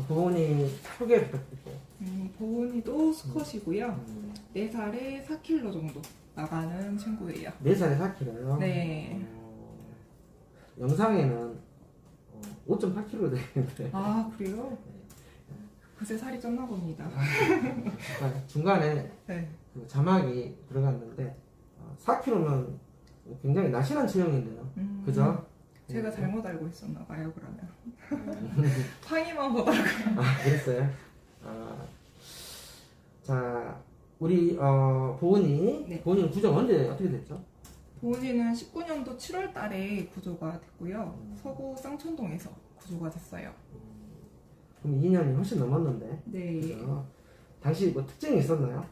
보은이 소개 부탁드릴게요. 음, 보은이도 수컷이고요. 음, 4살에 4kg 정도 나가는 친구예요. 4살에 4kg요? 네. 어, 영상에는 어, 5.8kg 되는데 아, 그래요? 그새 살이 쪘나 봅니다. 아, 중간에 네. 그 자막이 들어갔는데 어, 4kg면 굉장히 날씬한 체형인데요. 음, 그죠? 제가 네. 잘못 알고 있었나 봐요, 그러면. 음. 팡이만 보다가. 아, 그랬어요? 아, 자, 우리 어, 보은이, 네. 보은이는 구정 언제 어떻게 됐죠? 보은이는 19년도 7월 달에 구조가 됐고요. 음. 서구 쌍천동에서 구조가 됐어요. 그럼 2년이 훨씬 넘었는데, 네. 그죠? 당시 뭐 특징이 있었나요?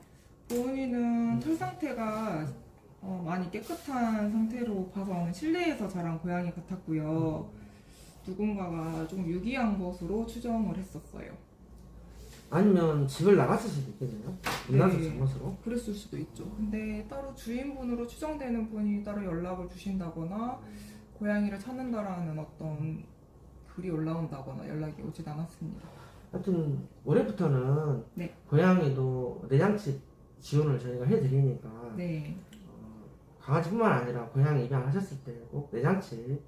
보은이는 털 상태가 어, 많이 깨끗한 상태로 봐서는 실내에서 자란 고양이 같았고요. 누군가가 좀 유기한 것으로 추정을 했었어요. 아니면 집을 나갔을 수도 있겠네요. 문단속 네. 잘못으로. 그랬을 수도 있죠. 근데 따로 주인분으로 추정되는 분이 따로 연락을 주신다거나 고양이를 찾는다라는 어떤 글이 올라온다거나 연락이 오진 않았습니다. 하여튼 올해부터는 네. 고양이도 내장치 지원을 저희가 해드리니까 네. 어, 강아지뿐만 아니라 고양이 입양하셨을 때 꼭 내장치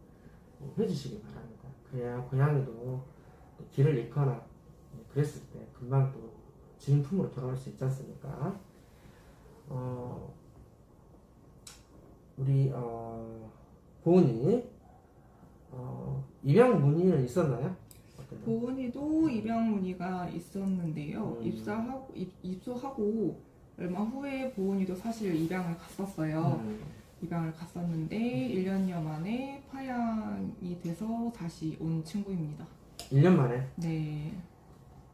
해주시기 바랍니다. 그래야 고양이도 또 길을 잃거나 그랬을 때 금방 또 주인 품으로 돌아올 수 있지 않습니까? 어, 우리 어, 보은이 어, 입양 문의는 있었나요? 보은이도 입양 문의가 있었는데요. 음. 입사하고 입, 입소하고 얼마 후에 보은이도 사실 입양을 갔었어요. 음, 입양을 갔었는데 1년여 만에 파양이 돼서 다시 온 친구입니다. 1년 만에 네.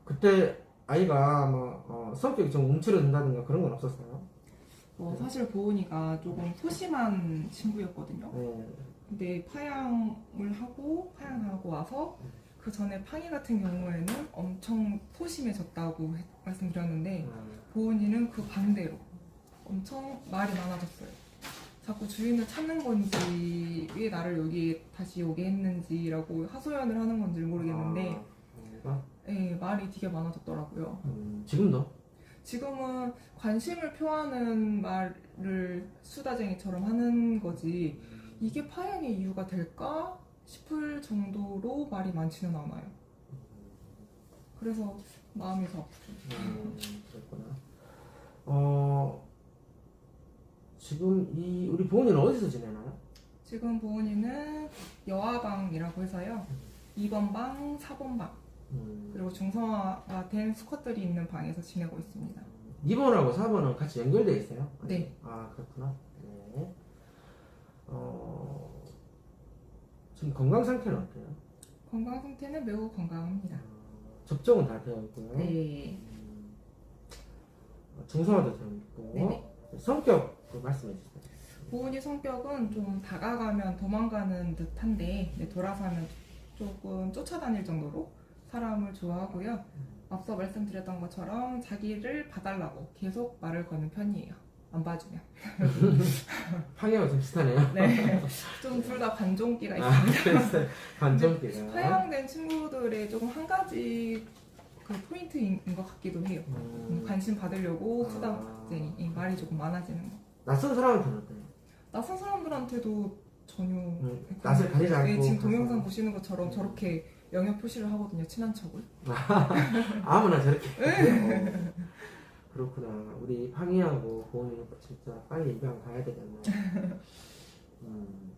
그때 아이가 뭐 어, 성격이 좀 움츠러든다든가 그런 건 없었어요? 어, 사실 보은이가 조금 소심한 친구였거든요. 네. 근데 파양을 하고 파양하고 와서 그 전에 팡이 같은 경우에는 엄청 소심해졌다고 해- 말씀드렸는데 음, 보은이는 그 반대로 엄청 말이 많아졌어요. 자꾸 주인을 찾는 건지 왜 나를 여기 다시 오게 했는지라고 하소연을 하는 건지 모르겠는데 아? 예, 말이 되게 많아졌더라고요. 음, 지금도? 지금은 관심을 표하는 말을 수다쟁이처럼 하는 거지 이게 파양의 이유가 될까 싶을 정도로 말이 많지는 않아요. 그래서 마음이 더 아프죠. 음, 그랬구나. 어, 지금 이 우리 보은이는 어디서 지내나요? 지금 보은이는 여아방이라고 해서요. 2번 방, 4번 방, 음, 그리고 중성화된 수컷들이 있는 방에서 지내고 있습니다. 2번하고 4번은 같이 연결돼 있어요? 네. 아, 그렇구나. 네. 어, 지금 건강 상태는 어때요? 건강 상태는 매우 건강합니다. 어, 접종은 다 되어 있고요. 네. 음, 어, 중성화도 되어 있고. 네네. 성격 그 말씀해 주세요. 보은이 성격은 좀 다가가면 도망가는 듯한데 네, 돌아서면 조금 쫓아다닐 정도로 사람을 좋아하고요. 앞서 말씀드렸던 것처럼 자기를 봐달라고 계속 말을 거는 편이에요. 안 봐주면. 파괴와 좀 비슷하네요. 네. 좀 둘 다 반종기가 아, 있습니다. 그랬어요. 반전기가. 파양된 친구들의 조금 한 가지 그 포인트인 것 같기도 해요. 음, 음, 관심 받으려고 아. 수다쟁이 이 말이 조금 많아지는 거. 낯선 사람한테는 어때요? 낯선 사람들한테도 전혀 음, 낯을 가리지 않고. 네, 지금 가서 동영상 보시는 것처럼 저렇게 영역 표시를 하거든요. 친한 척을. 아무나 저렇게. 네. 어, 그렇구나. 우리 팡이하고 보은이 진짜 빨리 입양 가야 되겠네. 음,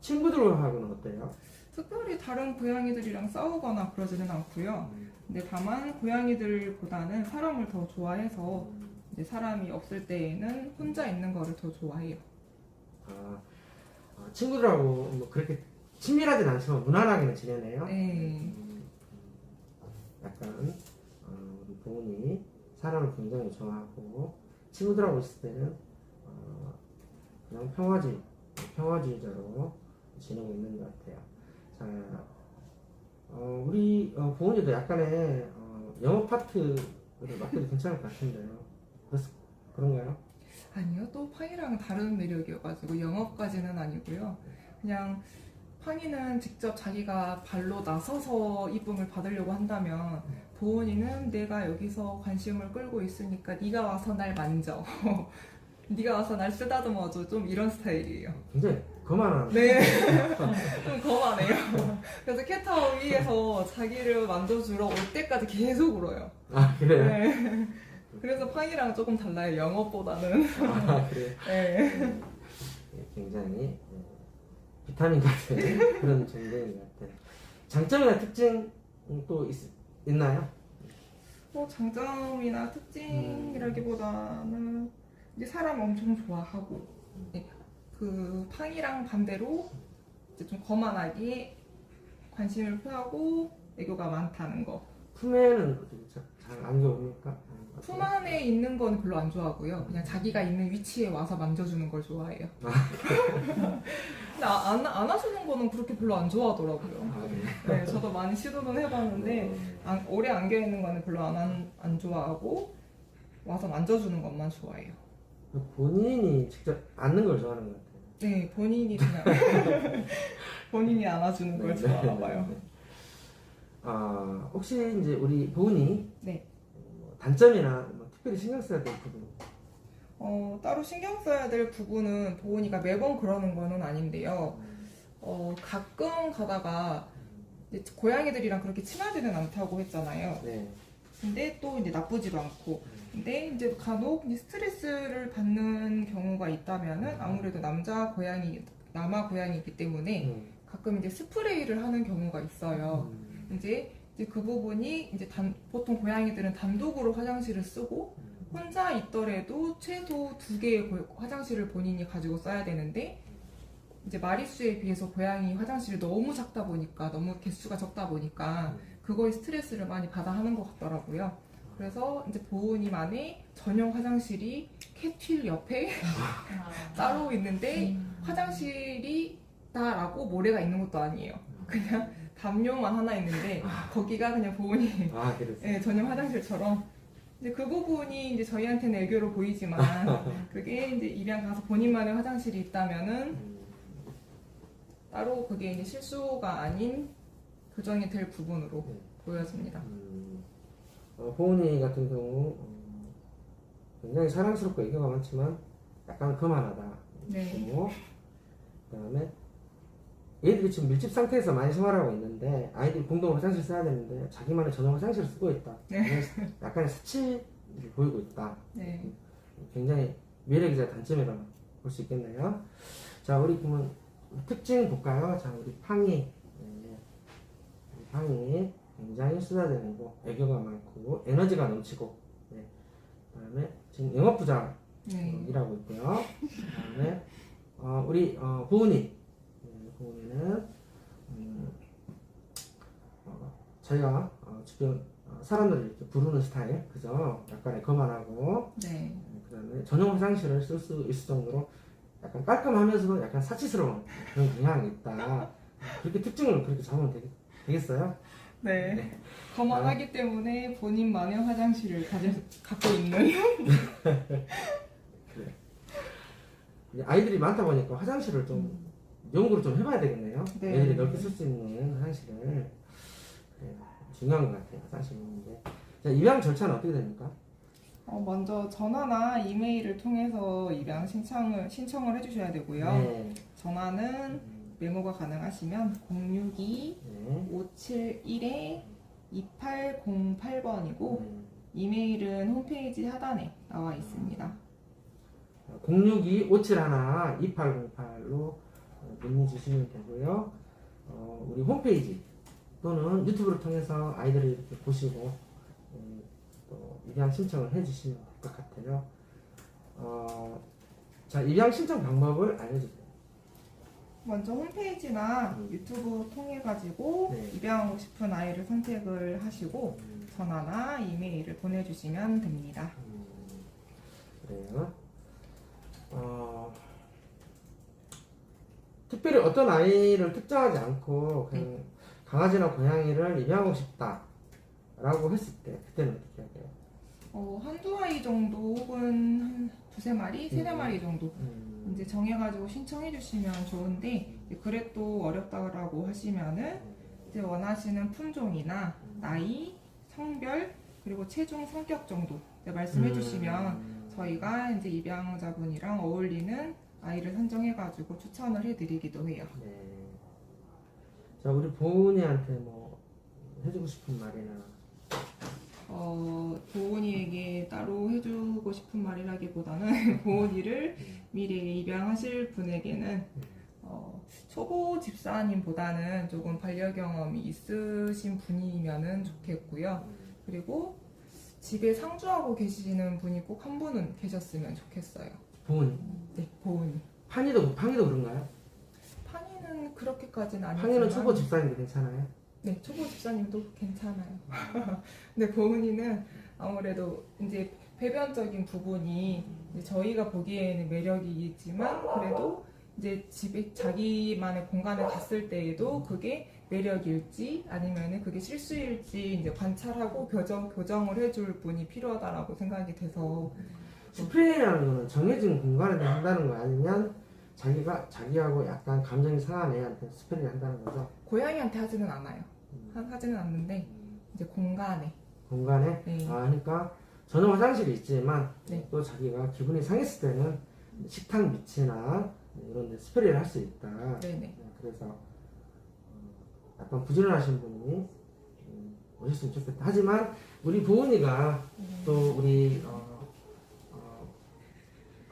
친구들하고는 어때요? 특별히 다른 고양이들이랑 싸우거나 그러지는 않고요. 음, 근데 다만 고양이들보다는 사람을 더 좋아해서 음, 이제 사람이 없을 때에는 혼자 있는 거를 더 좋아해요. 아, 어, 친구들하고 뭐 그렇게 친밀하진 않지만 무난하게는 지내네요. 네. 음, 약간 어, 우리 부모님이 사람을 굉장히 좋아하고 친구들하고 있을 때는 어, 그냥 평화주의, 평화주의자로 지내고 있는 것 같아요. 자, 어, 우리 어, 부모님도 약간의 어, 영어 파트를 맡겨도 괜찮을 것 같은데요. 그렇, 그런가요? 아니요, 또 파이랑은 다른 매력이어가지고 영업까지는 아니고요. 그냥 팡이는 직접 자기가 발로 나서서 이쁨을 받으려고 한다면 보은이는 내가 여기서 관심을 끌고 있으니까 네가 와서 날 만져. 네가 와서 날 쓰다듬어줘. 좀 이런 스타일이에요. 굉장히 거만한. 네. 좀 거만해요. 그래서 캣타워 위에서 자기를 만져주러 올 때까지 계속 울어요. 아 그래요? 네. 그래서 팡이랑 조금 달라요. 영어보다는. 아 그래요? 네. 예, 굉장히 예, 비타민 같은 그런 존재인 것 같아요. 장점이나 특징 또 있, 있나요? 뭐 장점이나 특징이라기보다는 이제 사람 엄청 좋아하고 네. 그 팡이랑 반대로 이제 좀 거만하게 관심을 표하고 애교가 많다는 거. 품에는 잘 안 겨웁니까? 품 안에 있는 건 별로 안 좋아하고요. 그냥 자기가 있는 위치에 와서 만져주는 걸 좋아해요. 근데 아- 안, 안아주는 거는 그렇게 별로 안 좋아하더라고요. 아, 네. 네, 저도 많이 시도는 해봤는데 안, 오래 안겨 있는 거는 별로 안, 안, 안 좋아하고 와서 만져주는 것만 좋아해요. 본인이 직접 앉는 걸 좋아하는 것 같아요. 네, 본인이 그냥 본인이 안아주는 걸 좋아하나 봐요. 네. 아 혹시 이제 우리 보은이 네. 뭐 단점이나 뭐 특별히 신경 써야 될 부분 어, 따로 신경 써야 될 부분은 보은이가 매번 그러는 거는 아닌데요. 어, 가끔 가다가 고양이들이랑 그렇게 친하지는 않다고 했잖아요. 네. 근데 또 이제 나쁘지도 않고. 근데 이제 간혹 이제 스트레스를 받는 경우가 있다면은 아무래도 남자 고양이, 남아 고양이기 때문에 음. 가끔 이제 스프레이를 하는 경우가 있어요. 음. 이제, 이제 그 부분이 이제 단, 보통 고양이들은 단독으로 화장실을 쓰고 혼자 있더라도 최소 두 개의 고- 화장실을 본인이 가지고 써야 되는데 이제 마리수에 비해서 고양이 화장실이 너무 작다 보니까 너무 개수가 적다 보니까 그거에 스트레스를 많이 받아 하는 것 같더라고요. 그래서 이제 보은이만의 전용 화장실이 캣휠 옆에 따로 있는데 화장실이 다라고 모래가 있는 것도 아니에요. 그냥 담요만 하나 있는데 거기가 그냥 보은이 아. 네, 전용 화장실처럼 이제 그 부분이 이제 저희한테는 애교로 보이지만 그게 이제 입양 가서 본인만의 화장실이 있다면은 음. 따로 그게 이제 실수가 아닌 교정이 될 부분으로 네. 보여집니다. 음, 어, 보은이 같은 경우 어, 굉장히 사랑스럽고 애교가 많지만 약간 거만하다. 네. 그리고 그다음에 얘들이 지금 밀집 상태에서 많이 생활하고 있는데 아이들이 공동 화장실 써야 되는데 자기만의 전용 화장실을 쓰고 있다. 네. 약간의 사치를 보이고 있다. 네. 굉장히 매력이자 단점이라고 볼 수 있겠네요. 자, 우리 그러면 특징 볼까요? 자, 우리 팡이. 네. 팡이 굉장히 수다대고 애교가 많고 에너지가 넘치고 네. 그다음에 지금 영업부장 네. 일하고 있고요. 그다음에 어, 우리 어, 보은이 네, 보은이는 음, 어, 저희가 어, 주변 어, 사람들을 이렇게 부르는 스타일 그죠? 약간의 거만하고 네. 그 다음에 전용 화장실을 쓸 수 있을 정도로 약간 깔끔하면서도 약간 사치스러운 그런 경향이 있다. 그렇게 특징을 그렇게 잡으면 되겠, 되겠어요? 네. 거만하기 때문에 본인만의 화장실을 가지, 갖고 있는 이제 아이들이 많다 보니까 화장실을 좀 연구를 좀 해봐야 되겠네요. 네. 애들이 넓게 쓸 수 있는 화장실을 중요한 것 같아요. 화장실 있는데 자 입양 절차는 어떻게 됩니까? 어, 먼저 전화나 이메일을 통해서 입양 신청을 신청을 해주셔야 되고요. 네. 전화는 음, 메모가 가능하시면 062 네. 571에 2808번이고 음, 이메일은 홈페이지 하단에 나와 있습니다. 062 571 2808로 문의 주시면 되고요. 어, 우리 홈페이지 또는 유튜브를 통해서 아이들을 이렇게 보시고 음, 또 입양 신청을 해주시면 될 것 같아요. 어, 자 입양 신청 방법을 알려주세요. 먼저 홈페이지나 음. 유튜브 통해 가지고 네. 입양하고 싶은 아이를 선택을 하시고 음, 전화나 이메일을 보내주시면 됩니다. 음, 그래요. 어, 특별히 어떤 아이를 특정하지 않고 그냥 강아지나 고양이를 입양하고 싶다라고 했을 때 그때는 어떻게 해야 돼요? 어, 한두 아이 정도 혹은 한 두세 마리, 세네 음. 마리 정도 음, 이제 정해가지고 신청해 주시면 좋은데 그래도 어렵다고 하시면은 이제 원하시는 품종이나 나이, 성별 그리고 체중 성격 정도 이제 말씀해 주시면 음. 저희가 이제 입양자분이랑 어울리는 아이를 선정해가지고 추천을 해드리기도 해요. 네. 자 우리 보은이한테 뭐 해주고 싶은 말이나 어, 보은이에게 따로 해주고 싶은 말이라기보다는 보은이를 미래에 입양하실 분에게는 어, 초보 집사님보다는 조금 반려 경험이 있으신 분이면은 좋겠고요. 그리고 집에 상주하고 계시는 분이 꼭 한 분은 계셨으면 좋겠어요. 보은이 네, 보은이. 판이도 판이도 그런가요? 그렇게까지는 아니지만 판이는 초보 집사님도 괜찮아요? 네, 초보 집사님도 괜찮아요. 근데 보은이는 아무래도 이제 배변적인 부분이 이제 저희가 보기에는 매력이 있지만 그래도 이제 집에 자기만의 공간에 갔을 때에도 그게 매력일지 아니면은 그게 실수일지 이제 관찰하고 교정 교정을 해줄 분이 필요하다라고 생각이 돼서 스프레이라는 거는 정해진 공간에 한다는 거 아니면 자기가 자기하고 약간 감정이 상한 애한테 스프레이를 한다는 거죠? 고양이한테 하지는 않아요. 하, 하지는 않는데 이제 공간에 공간에 네. 아 그러니까 전용 화장실이 있지만 네. 또 자기가 기분이 상했을 때는 식탁 밑이나 이런 데 스프레이를 할 수 있다. 네네 네, 그래서 어, 약간 부지런하신 분이 음, 오셨으면 좋겠다. 하지만 우리 보은이가 또 우리 어, 어,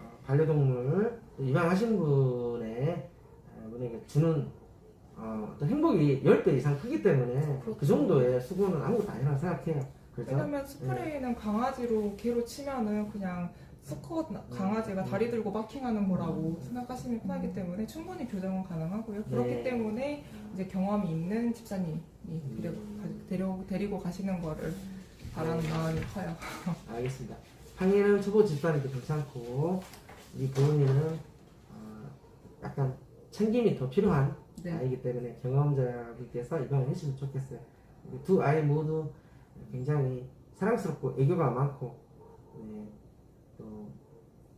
어, 반려동물 입양하신 분의 어, 분에게 주는 어, 어떤 행복이 10배 이상 크기 때문에 그 그렇죠. 정도의 수고는 아무것도 아니라고 생각해요. 그렇죠? 왜냐면 스프레이는 강아지로 개로 치면은 그냥 수컷 강아지가 다리 들고 마킹하는 거라고 생각하시면 편하기 때문에 충분히 교정은 가능하고요. 그렇기 네. 때문에 이제 경험이 있는 집사님이 데리고, 가- 데려, 데리고 가시는 거를 바라는 마음이 커요. 알겠습니다. 항해는 초보 집사님도 괜찮고 우리 보은이는 어, 약간 챙김이 더 필요한 네. 아이기 때문에 경험자분께서 입양을 해주시면 좋겠어요. 두 아이 모두 굉장히 사랑스럽고 애교가 많고 네, 또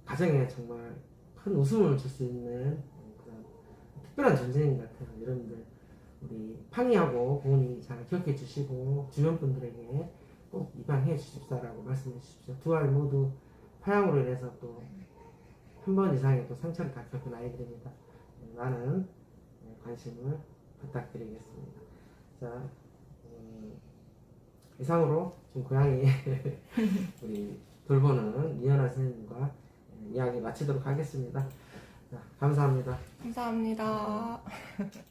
가정에 정말 큰 웃음을 줄 수 있는 그런 특별한 존재인 것 같아요. 여러분들 우리 팡이하고 보은이 잘 기억해 주시고 주변 분들에게 꼭 입양해 주십사라고 말씀해 주십시오. 두 아이 모두 파양으로 인해서 또 한 번 이상의 또 상처를 다 겪은 아이들입니다. 많은 관심을 부탁드리겠습니다. 자, 음, 이상으로 지금 고양이 우리 돌보는 이현아 선생님과 이야기 마치도록 하겠습니다. 자, 감사합니다. 감사합니다.